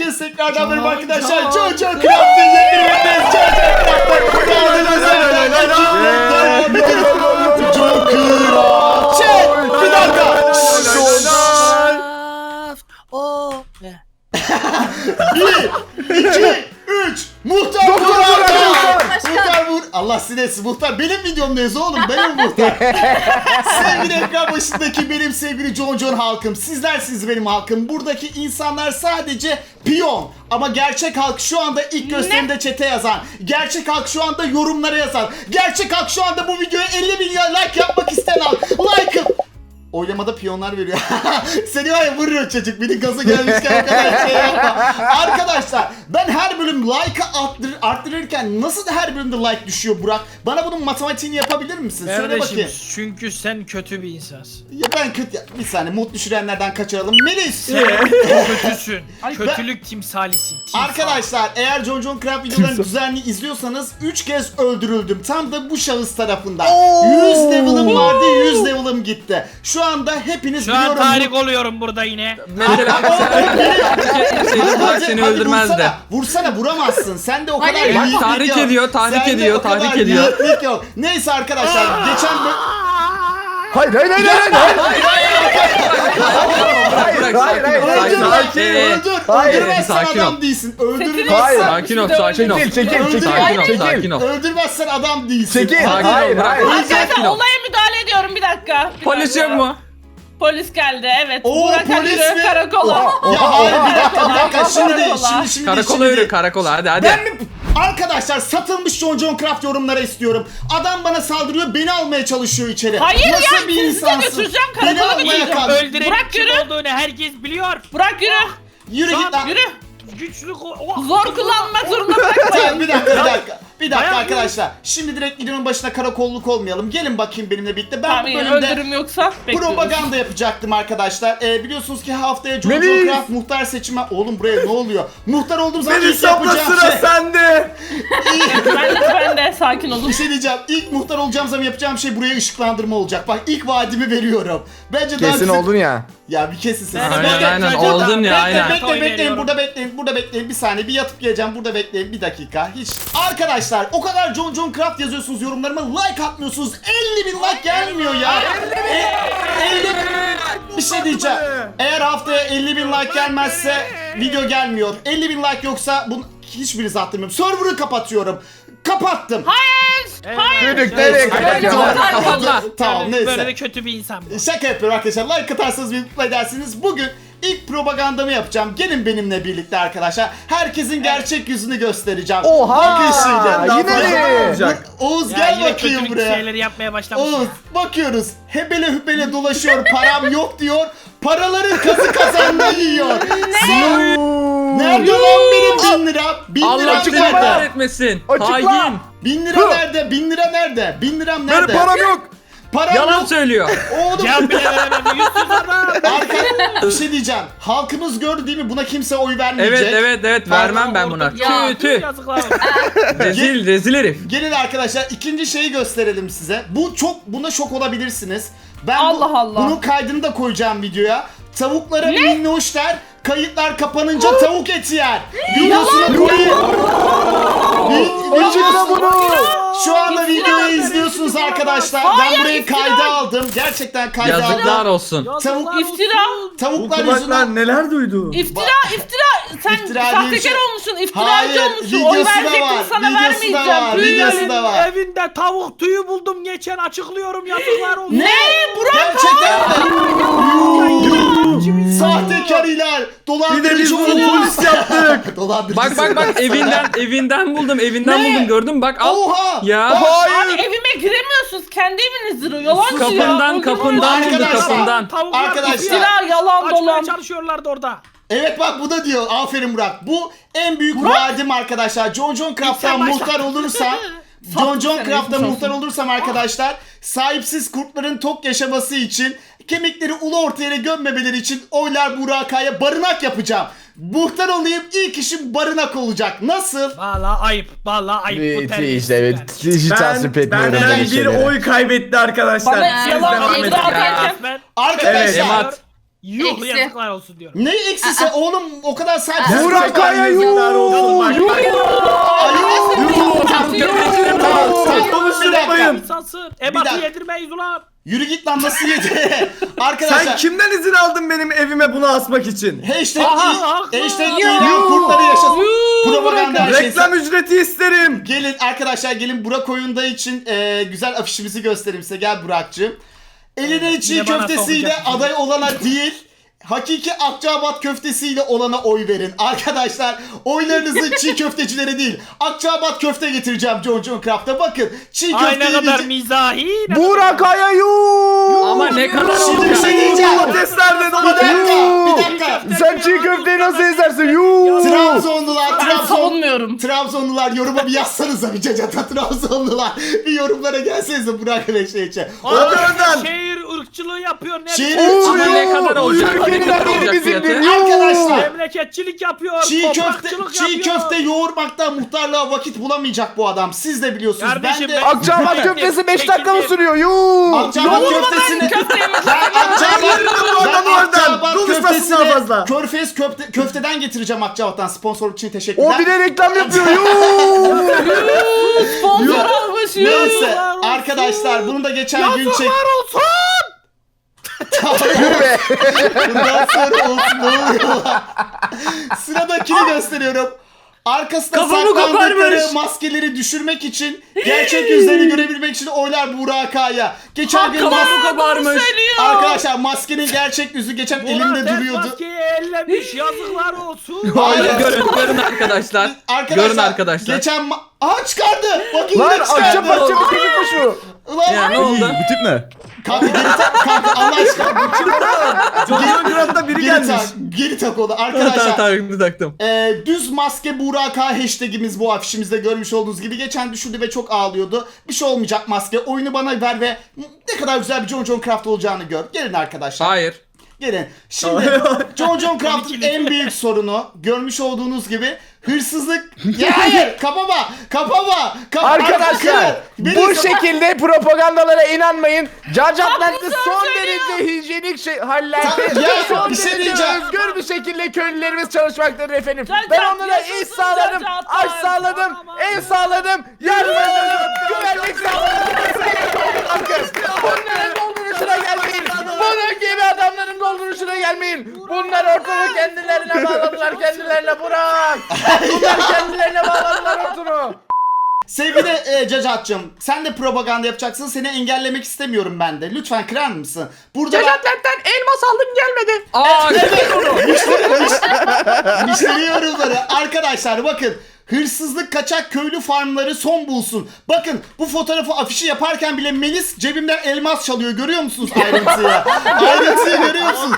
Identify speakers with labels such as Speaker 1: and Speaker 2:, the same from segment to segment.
Speaker 1: Herkes tekrardan merhaba arkadaşlar. Jojo Craft'ın yeni sinirsin muhtar. Benim videomdayız oğlum. Benim muhtar. sevgili ekran başındaki benim sevgili John John halkım. Sizlersiniz benim halkım. Buradaki insanlar sadece piyon. Ama gerçek halk şu anda ilk gösterimde çete yazan. Gerçek halk şu anda yorumlara yazan. Gerçek halk şu anda bu videoya 50 milyon like yapmak isteyen halk. Like'ım. Oylamada piyonlar veriyor. Seni var ya vuruyor çocuk. Beni gaza gelmişken o kadar şey yapma. Arkadaşlar ben her bölüm like'ı arttır, arttırırken nasıl her bölümde like düşüyor Burak? Bana bunun matematiğini yapabilir misin? Söyle
Speaker 2: Kardeşim
Speaker 1: bakayım.
Speaker 2: çünkü sen kötü bir insansın.
Speaker 1: Ya ben kötü... ya Bir saniye mut düşürenlerden kaçıralım. Melis.
Speaker 2: Sen kötüsün. Kötülük timsalisin. Timsal.
Speaker 1: Arkadaşlar eğer John John Craft videolarını düzenli izliyorsanız 3 kez öldürüldüm. Tam da bu şahıs tarafından. 100 level'ım vardı 100 level'ım gitti. Şu anda hepiniz
Speaker 2: Şu an
Speaker 1: biliyorum.
Speaker 2: tarih oluyorum burada yine.
Speaker 3: Mesela seni Burak seni öldürmezdi.
Speaker 1: Vursana, vursana vuramazsın. Sen de o kadar
Speaker 4: Hayır.
Speaker 1: yiğitlik
Speaker 3: tahrik
Speaker 1: yok.
Speaker 3: ediyor, tahrik
Speaker 1: Sende
Speaker 3: ediyor,
Speaker 1: o kadar
Speaker 3: tahrik ediyor.
Speaker 1: yiğitlik yok. Neyse arkadaşlar geçen bö-
Speaker 4: Hayır hayır hayır hayır. hayır.
Speaker 3: Burak
Speaker 4: hayır,
Speaker 3: sakin ol,
Speaker 4: hayır.
Speaker 3: sakin ol.
Speaker 1: öldür,
Speaker 3: Ee,
Speaker 1: öldür.
Speaker 4: hayır.
Speaker 1: Öldürmezsen
Speaker 3: Sakin ol.
Speaker 1: adam değilsin. Öldürmezsen
Speaker 4: Hayır.
Speaker 3: Sakin ol, sakin ol.
Speaker 4: Çekil çekil.
Speaker 3: Sakin ol,
Speaker 4: çekil.
Speaker 3: sakin ol.
Speaker 1: Öldürmezsen adam değilsin.
Speaker 4: Çekil.
Speaker 3: Sakin ol,
Speaker 4: Hayır
Speaker 3: Burak.
Speaker 4: hayır.
Speaker 3: Sakin
Speaker 5: Arkadaşlar
Speaker 3: ol.
Speaker 5: olaya dakika. Bir
Speaker 3: Polis
Speaker 5: dakika.
Speaker 3: yok mu?
Speaker 5: Polis geldi evet.
Speaker 1: Oo,
Speaker 5: Burak
Speaker 1: polis mi?
Speaker 5: karakola.
Speaker 1: Ya hayır bir dakika bir dakika şimdi değil
Speaker 5: Karakola.
Speaker 1: şimdi şimdi
Speaker 3: Karakola
Speaker 1: şimdi
Speaker 3: yürü, karakola hadi hadi.
Speaker 1: Ben mi? Arkadaşlar satılmış John John Craft yorumlara istiyorum. Adam bana saldırıyor beni almaya çalışıyor içeri.
Speaker 5: Hayır
Speaker 1: Nasıl
Speaker 5: ya,
Speaker 1: bir
Speaker 5: sizi de
Speaker 1: insansın?
Speaker 5: götüreceğim,
Speaker 1: Beni
Speaker 5: karakola
Speaker 1: almaya
Speaker 5: götüreceğim.
Speaker 1: kalk.
Speaker 2: Öldüren
Speaker 5: Bırak
Speaker 2: kim
Speaker 5: yürü.
Speaker 2: olduğunu herkes biliyor.
Speaker 5: Burak yürü.
Speaker 1: Yürü git lan.
Speaker 5: Yürü.
Speaker 2: Güçlü ko- Oh.
Speaker 5: Zor kullanmak zorunda
Speaker 1: Tamam,
Speaker 5: bırakmayın.
Speaker 1: bir dakika bir dakika. Bir dakika
Speaker 2: Bayağı
Speaker 1: arkadaşlar. Şimdi direkt videonun başına karakolluk olmayalım. Gelin bakayım benimle birlikte. Ben
Speaker 5: Tamam
Speaker 1: bu bölümde
Speaker 5: öldürüm yoksa bekliyoruz.
Speaker 1: propaganda yapacaktım arkadaşlar. Ee, biliyorsunuz ki haftaya John
Speaker 4: Melis!
Speaker 1: Craft muhtar seçimi... Oğlum buraya ne oluyor? Muhtar olduğum zaman
Speaker 4: Melis
Speaker 1: ilk
Speaker 4: abla
Speaker 1: yapacağım
Speaker 4: sıra
Speaker 1: şey...
Speaker 4: sende.
Speaker 5: Ben de ben de sakin olun.
Speaker 1: Bir şey diyeceğim. İlk muhtar olacağım zaman yapacağım şey buraya ışıklandırma olacak. Bak ilk vaadimi veriyorum. Bence daha
Speaker 4: Kesin
Speaker 1: güzel-
Speaker 4: oldun ya.
Speaker 1: Ya bir kesin sesini.
Speaker 2: Aynen,
Speaker 1: Bekle,
Speaker 3: aynen.
Speaker 1: bekle,
Speaker 3: Oldun ya,
Speaker 1: bekle,
Speaker 3: aynen.
Speaker 1: Bekle
Speaker 2: Oy
Speaker 1: bekleyin
Speaker 2: veriyorum.
Speaker 1: burada bekleyin burada bekleyin bir saniye bir yatıp geleceğim burada bekleyin bir dakika hiç. Arkadaşlar o kadar John John Craft yazıyorsunuz yorumlarıma like atmıyorsunuz 50 bin like gelmiyor ya. E, 50 bir şey diyeceğim. Eğer haftaya 50 bin like gelmezse video gelmiyor. 50 bin like yoksa bunu hiçbirinizi attırmıyorum. Server'ı kapatıyorum. Kapattım.
Speaker 2: Evet,
Speaker 4: Düdük
Speaker 2: evet.
Speaker 4: nereye.
Speaker 1: Tamam
Speaker 2: Böyle-
Speaker 1: neyse.
Speaker 2: Böyle de kötü bir insan bu.
Speaker 1: Şaka yapıyorum arkadaşlar. Like atarsanız beni mutlu edersiniz. Bugün ilk propagandamı yapacağım. Gelin benimle birlikte arkadaşlar. Herkesin gerçek yüzünü göstereceğim.
Speaker 4: Oha!
Speaker 1: Bakın şimdi.
Speaker 4: Yine mi?
Speaker 1: Oğuz
Speaker 2: Ya
Speaker 1: gel
Speaker 2: yine
Speaker 1: bakayım
Speaker 2: kötülük
Speaker 1: buraya.
Speaker 2: şeyleri yapmaya başlamış.
Speaker 1: Oğuz bakıyoruz. Hebele hübele dolaşıyor. Param yok diyor. Paraları kazı kazanma yiyor. Ne? Nerede lan benim bin lira? Bin
Speaker 3: Allah
Speaker 1: lira
Speaker 3: seni
Speaker 1: nerede?
Speaker 3: kahretmesin.
Speaker 4: Açıkla.
Speaker 3: Hain.
Speaker 1: Bin lira nerede? Bin lira nerede? Bin liram
Speaker 4: Benim
Speaker 1: nerede?
Speaker 4: param yok.
Speaker 1: Param
Speaker 3: Yalan söylüyor.
Speaker 1: Oğlum
Speaker 2: Can bile veremem. Yüzsüz adam.
Speaker 1: Arka bir şey diyeceğim. Halkımız gördü değil mi? Buna kimse oy vermeyecek.
Speaker 3: Evet evet evet vermem ben buna.
Speaker 2: Ya,
Speaker 3: Tüh tüh.
Speaker 2: Yazıklar.
Speaker 3: Rezil rezil herif.
Speaker 1: Gelin arkadaşlar ikinci şeyi gösterelim size. Bu çok buna şok olabilirsiniz. Ben bu-
Speaker 5: Allah Allah.
Speaker 1: bunun kaydını da koyacağım videoya. Tavuklara minnoşlar kayıtlar kapanınca tavuk eti yer. Videosunu koyayım. Vi-
Speaker 4: Açıkla
Speaker 1: videosu-
Speaker 4: bunu.
Speaker 1: Şu anda videoyu izliyorsunuz arkadaşlar. Ben burayı kayda aldım. Gerçekten kayda
Speaker 3: Yazıklar
Speaker 1: aldım.
Speaker 3: olsun.
Speaker 2: Yazıklar olsun.
Speaker 5: İftira.
Speaker 1: Tavuklar
Speaker 4: Kulaklar
Speaker 1: yüzünden
Speaker 4: neler duydu?
Speaker 5: İftira, iftira. Sen
Speaker 1: İftira bir
Speaker 5: sahtekar
Speaker 1: şey-
Speaker 5: olmuşsun, iftiracı
Speaker 1: Hayır,
Speaker 5: olmuşsun.
Speaker 1: videosu
Speaker 5: Oy
Speaker 1: da
Speaker 5: verecektim
Speaker 1: var,
Speaker 5: sana
Speaker 1: videosu da
Speaker 5: vermeyeceğim.
Speaker 1: var,
Speaker 5: Tüh.
Speaker 1: videosu da var.
Speaker 2: Evinde tavuk tüyü buldum geçen açıklıyorum yazıklar olsun.
Speaker 1: Ne? Gerçekten mi? Sahtekarılar,
Speaker 4: Bir de biz
Speaker 1: dolandırıcı
Speaker 4: bunu polis yaptık.
Speaker 1: Dolandırıcı.
Speaker 3: Bak bak bak evinden evinden buldum evinden
Speaker 1: Ne?
Speaker 3: buldum gördün mü? bak al.
Speaker 1: Oha!
Speaker 3: Ya.
Speaker 1: Bak,
Speaker 5: Abi evime giremiyorsunuz. Kendi evinizdir o. Yalancı ya.
Speaker 3: Kapından kapından buldu
Speaker 1: Arkadaşlar.
Speaker 3: kapından.
Speaker 2: Tavuklar
Speaker 1: Arkadaşlar.
Speaker 5: İftira, yalan,
Speaker 2: Açmaya
Speaker 5: dolan.
Speaker 2: çalışıyorlardı orada.
Speaker 1: Evet bak bu da diyor. Aferin Burak. Bu en büyük vaadim arkadaşlar. John John Craft'tan
Speaker 2: başla.
Speaker 1: muhtar olursam John John
Speaker 5: geçmiş
Speaker 1: muhtar olursam arkadaşlar sahipsiz kurtların tok yaşaması için kemikleri ulu orta yere gömmemeleri için oylar Burak'a barınak yapacağım. Muhtar olayım ilk işim barınak olacak. Nasıl?
Speaker 2: Valla ayıp. Valla ayıp. Bu
Speaker 4: Evet işte evet. Hiç tasvip etmiyorum
Speaker 6: benden
Speaker 4: böyle
Speaker 6: bir
Speaker 4: şeyleri.
Speaker 6: oy kaybetti arkadaşlar.
Speaker 5: Bana
Speaker 6: Siz
Speaker 5: yalan
Speaker 6: devam
Speaker 5: atarken
Speaker 2: Ben
Speaker 1: Arkadaşlar
Speaker 3: Emat.
Speaker 2: Yuh
Speaker 6: Eksi.
Speaker 2: yazıklar olsun diyorum.
Speaker 1: Ne eksisi oğlum o kadar sahip.
Speaker 4: Burak Kaya
Speaker 2: Yazıklar olsun.
Speaker 1: Bir dakika.
Speaker 2: İnsansın. Ebatı
Speaker 1: dakika.
Speaker 2: yedirmeyiz ulan.
Speaker 1: Yürü git lan nasıl yedi? Arkadaşlar.
Speaker 4: Sen kimden izin aldın benim evime bunu asmak için?
Speaker 1: Hashtag,
Speaker 2: Aha, haklı.
Speaker 1: hashtag İran kurtları yaşasın. Propaganda her şeyse.
Speaker 4: Reklam ücreti isterim.
Speaker 1: Gelin arkadaşlar gelin Burak oyunda için e, güzel afişimizi göstereyim size. Gel Burak'cığım. Eline çiğ
Speaker 2: Yine bana
Speaker 1: köftesiyle
Speaker 2: sokacak
Speaker 1: aday olana değil, hakiki Akçabat köftesiyle olana oy verin. Arkadaşlar oylarınızı çiğ köftecilere değil, Akçabat köfte getireceğim John John Craft'a. Bakın çiğ
Speaker 2: Ay ne
Speaker 1: köfteyi
Speaker 2: kadar mizahi. ne
Speaker 4: Burak
Speaker 2: kadar-
Speaker 4: yuh.
Speaker 3: Ama ne kadar
Speaker 1: Şimdi bir şey diyeceğim.
Speaker 4: De
Speaker 1: Bir dakika, bir dakika.
Speaker 4: Sen çiğ köfteyi nasıl ezersin yuh.
Speaker 5: Savunmuyorum.
Speaker 1: Trabzonlular yoruma bir yazsanıza bir cacata Trabzonlular. Bir yorumlara gelsenize Burak ve şey için.
Speaker 4: Hadi oradan.
Speaker 2: Şehir ırkçılığı yapıyor. Ne
Speaker 1: Şehir
Speaker 3: Ama ne kadar olacak? Ne
Speaker 4: Ülkenin
Speaker 3: kadar fiyatı?
Speaker 4: yuh.
Speaker 1: Arkadaşlar
Speaker 2: Memleketçilik yapıyor.
Speaker 1: çiğ köfte
Speaker 2: toprakçılık
Speaker 1: çiğ
Speaker 2: yapıyor.
Speaker 1: köfte yoğurmaktan muhtarlığa vakit bulamayacak bu adam. Siz de biliyorsunuz.
Speaker 2: Kardeşim,
Speaker 1: ben de
Speaker 2: ben-
Speaker 4: Akçabat
Speaker 2: Peki,
Speaker 4: köftesi 5
Speaker 2: peki,
Speaker 4: dakika mı sürüyor yuh.
Speaker 1: Akçabat köftesini ben Akçabat
Speaker 4: bu
Speaker 1: ben
Speaker 4: oradan.
Speaker 1: Akçabat
Speaker 4: Konuşmasın
Speaker 1: köftesini
Speaker 4: daha fazla.
Speaker 1: Körfez köfte, köfteden getireceğim Akçabat'tan. Sponsorluk için teşekkürler.
Speaker 4: O bir de reklam yapıyor.
Speaker 5: Sponsor almış.
Speaker 1: Neyse arkadaşlar bunu da geçen gün çek.
Speaker 2: olsun.
Speaker 4: Yürü be.
Speaker 1: Bundan sonra olsun ne oluyor lan? Sıradakini gösteriyorum. Arkasında
Speaker 3: Kafamı
Speaker 1: saklandıkları
Speaker 3: koparmış.
Speaker 1: maskeleri düşürmek için, gerçek yüzlerini görebilmek için oylar Burak Kaya. Geçen gün mas-.
Speaker 5: Söylüyor.
Speaker 1: Arkadaşlar maskenin gerçek yüzü geçen elimde duruyordu.
Speaker 2: Maskeyi ellemiş yazıklar olsun.
Speaker 1: Hayır.
Speaker 3: Görün, görün arkadaşlar.
Speaker 1: Arkadaşlar,
Speaker 3: Görün arkadaşlar.
Speaker 1: Geçen ma- Aha çıkardı. Bakın
Speaker 4: Lan
Speaker 1: yine çıkardı.
Speaker 4: Akçabat köftesi çıkmış mu?
Speaker 1: Ulan
Speaker 3: Ya ne oldu?
Speaker 4: Bu tip ne?
Speaker 1: kanka geri tak kanka Allah aşkına.
Speaker 4: John Grant'ta biri
Speaker 1: Geri
Speaker 4: gelmiş.
Speaker 1: tak. Geri tak onu
Speaker 3: Tamam
Speaker 1: arkadaşlar.
Speaker 3: tamam taktım.
Speaker 1: Ee, düz maske Burak K hashtagimiz bu afişimizde görmüş olduğunuz gibi. Geçen düşürdü ve çok ağlıyordu. Bir şey olmayacak maske. Oyunu bana ver ve ne kadar güzel bir John John Craft olacağını gör. Gelin arkadaşlar.
Speaker 3: Hayır.
Speaker 1: Gelin. Şimdi John John Craft'ın en büyük sorunu görmüş olduğunuz gibi hırsızlık. Ya hayır kapama kapama. Kapa,
Speaker 4: Arkadaşlar
Speaker 1: Beni
Speaker 4: bu
Speaker 1: kapa-
Speaker 4: şekilde propagandalara inanmayın. Cacatlarda
Speaker 5: Haklısın,
Speaker 4: son derece hijyenik şey, hallerde
Speaker 1: ya,
Speaker 4: son
Speaker 1: bir şey
Speaker 4: derece
Speaker 1: diyeceğim.
Speaker 4: özgür bir şekilde köylülerimiz çalışmaktadır efendim.
Speaker 5: Cacat
Speaker 4: ben onlara iş
Speaker 5: yaşasın
Speaker 4: sağladım,
Speaker 5: cacatlar.
Speaker 4: aş sağladım, ev sağladım, yardım ediyorum, güvenlik sağladım. Bunların dolduruşuna gelmeyin. Bunun gibi adamların dolduruşuna gelmeyin. Bunlar ortalığı kendilerine bağladılar, kendilerine bırak. Bunlar kendilerine bağladılar ortalığı.
Speaker 1: Sevgili e, Cacat'cığım sen de propaganda yapacaksın. Seni engellemek istemiyorum ben de. Lütfen kırar mısın? Burada ben-
Speaker 3: Cacatlerden elmas aldım gelmedi. Aa
Speaker 1: Müşteri yorumları. Arkadaşlar bakın. Hırsızlık kaçak köylü farmları son bulsun. Bakın bu fotoğrafı afişi yaparken bile Melis cebimden elmas çalıyor. Görüyor musunuz ayrıntıyı? ayrıntıyı görüyor musunuz?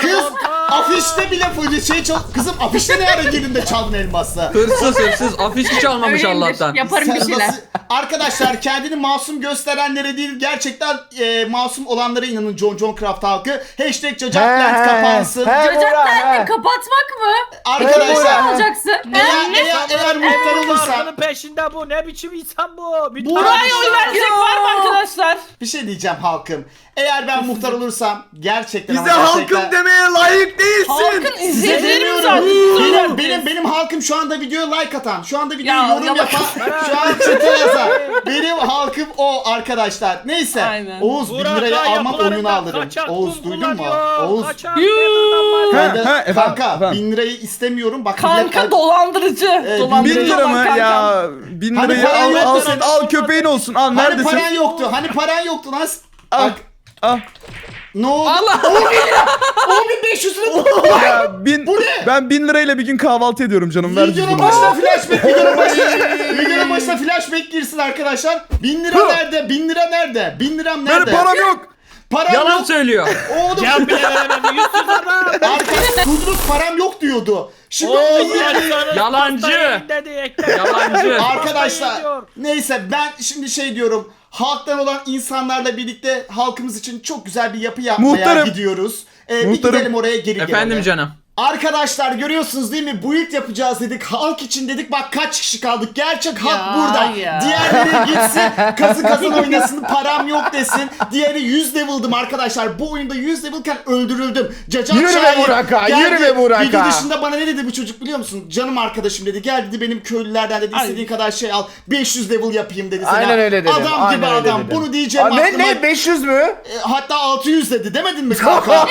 Speaker 1: Kız afişte bile şey çal... Kızım afişte ne ara girdin de çaldın elması?
Speaker 3: hırsız hırsız afiş hiç almamış
Speaker 6: Öyleyimdir.
Speaker 3: Allah'tan.
Speaker 6: Yaparım bir
Speaker 1: Sen
Speaker 6: şeyler.
Speaker 1: nasıl- Arkadaşlar kendini masum gösterenlere değil gerçekten e, masum olanlara inanın John John Craft halkı. Hashtag Cacatland kapansın.
Speaker 4: he, Burak?
Speaker 6: Kapatmak mı?
Speaker 1: Arkadaşlar
Speaker 6: Ne olacaksın?
Speaker 1: eğer, eğer, eğer muhtar olursan
Speaker 2: peşinde bu. Ne biçim insan bu? Bir
Speaker 1: Burak-
Speaker 2: tane-
Speaker 5: Buraya oy verecek var mı arkadaşlar?
Speaker 1: bir şey diyeceğim halkım. Eğer ben muhtar olursam gerçekten
Speaker 4: Bize
Speaker 1: ama
Speaker 4: halkım
Speaker 1: gerçekten-
Speaker 4: demeye layık değilsin.
Speaker 5: Halkın
Speaker 1: Size
Speaker 5: izleyicileri mi
Speaker 1: demiyorum.
Speaker 5: zaten?
Speaker 1: Benim, benim, benim halkım şu anda videoya like atan, şu anda videoya
Speaker 5: Ya,
Speaker 1: yorum
Speaker 5: yalan.
Speaker 1: yapan, şu an çete yazan. Benim halkım o arkadaşlar. Neyse.
Speaker 5: Aynen.
Speaker 1: Oğuz bin
Speaker 2: Burak
Speaker 1: liraya
Speaker 2: Kaya
Speaker 1: almam oyunu alırım.
Speaker 2: kaçak
Speaker 1: Oğuz duydun mu? Oğuz. Ben de,
Speaker 4: Ha, efendim,
Speaker 1: kanka
Speaker 4: efendim.
Speaker 1: bin lirayı istemiyorum. Bak
Speaker 5: Kanka
Speaker 1: millet-
Speaker 5: dolandırıcı.
Speaker 1: Ee,
Speaker 5: dolandırıcı
Speaker 4: Bin lira
Speaker 5: olan
Speaker 4: mı
Speaker 5: kankam.
Speaker 4: ya? Bin
Speaker 1: Hani
Speaker 4: lirayı
Speaker 1: paran
Speaker 4: al,
Speaker 1: yoktu
Speaker 4: al,
Speaker 1: senin.
Speaker 4: al köpeğin olsun. Al
Speaker 1: Hani
Speaker 4: neredesin?
Speaker 1: paran yoktu. Hani paran yoktu lan.
Speaker 4: Al.
Speaker 1: Bak
Speaker 4: Al.
Speaker 1: ne oldu?
Speaker 3: Allah.
Speaker 1: 10500 lira.
Speaker 4: Ya bin,
Speaker 1: Bu ne?
Speaker 4: Ben bin lirayla bir gün kahvaltı ediyorum canım. Ver
Speaker 1: Videonun
Speaker 4: cüzdanı.
Speaker 1: başına flashback, videonun başına, videonun başına flashback girsin arkadaşlar. 1000 lira
Speaker 4: Hı.
Speaker 1: nerede? 1000 lira nerede? 1000 liram
Speaker 4: Benim
Speaker 1: nerede?
Speaker 4: param yok.
Speaker 1: Param
Speaker 3: Yalan
Speaker 1: yok.
Speaker 3: söylüyor.
Speaker 1: Oğlum
Speaker 2: Cem bile veremedi. Yüzsüz adam.
Speaker 1: Arkadaş kuduruk param yok diyordu. Şimdi
Speaker 2: Oo,
Speaker 1: o
Speaker 2: yarısanız
Speaker 3: Yalancı.
Speaker 2: pastayı dedi, ekmek
Speaker 3: Yalancı.
Speaker 2: pastayı
Speaker 1: Arkadaşlar
Speaker 2: yiyor.
Speaker 1: neyse ben şimdi şey diyorum. Halktan olan insanlarla birlikte halkımız için çok güzel bir yapı yapmaya
Speaker 4: Muhtarım.
Speaker 1: gidiyoruz. Ee, bir
Speaker 4: Muhtarım.
Speaker 1: gidelim oraya geri gelelim.
Speaker 3: Efendim canım.
Speaker 1: Arkadaşlar görüyorsunuz değil mi? Build yapacağız dedik. Halk için dedik. Bak kaç kişi kaldık. Gerçek halk
Speaker 5: Ya,
Speaker 1: burada.
Speaker 5: ya.
Speaker 1: Diğerleri gitsin. Kazı kazan oynasın. Param yok desin. Diğeri 100 level'dım arkadaşlar. Bu oyunda 100 level'ken öldürüldüm. Cacat
Speaker 4: Yürü be
Speaker 1: Şahin
Speaker 4: Buraka,
Speaker 1: geldi.
Speaker 4: yürü be Buraka.
Speaker 1: Video dışında bana ne dedi bu çocuk biliyor musun? Canım arkadaşım dedi. Gel dedi benim köylülerden dedi. İstediğin kadar şey al. 500 level yapayım dedi. sana.
Speaker 4: Aynen öyle dedim.
Speaker 1: Adam
Speaker 4: aynen
Speaker 1: gibi
Speaker 4: öyle
Speaker 1: adam.
Speaker 4: dedim.
Speaker 1: Bunu diyeceğim
Speaker 4: Aa, ne
Speaker 1: aklıma-
Speaker 4: ne 500 mü?
Speaker 1: E, Hatta 600 dedi. Demedin mi kanka?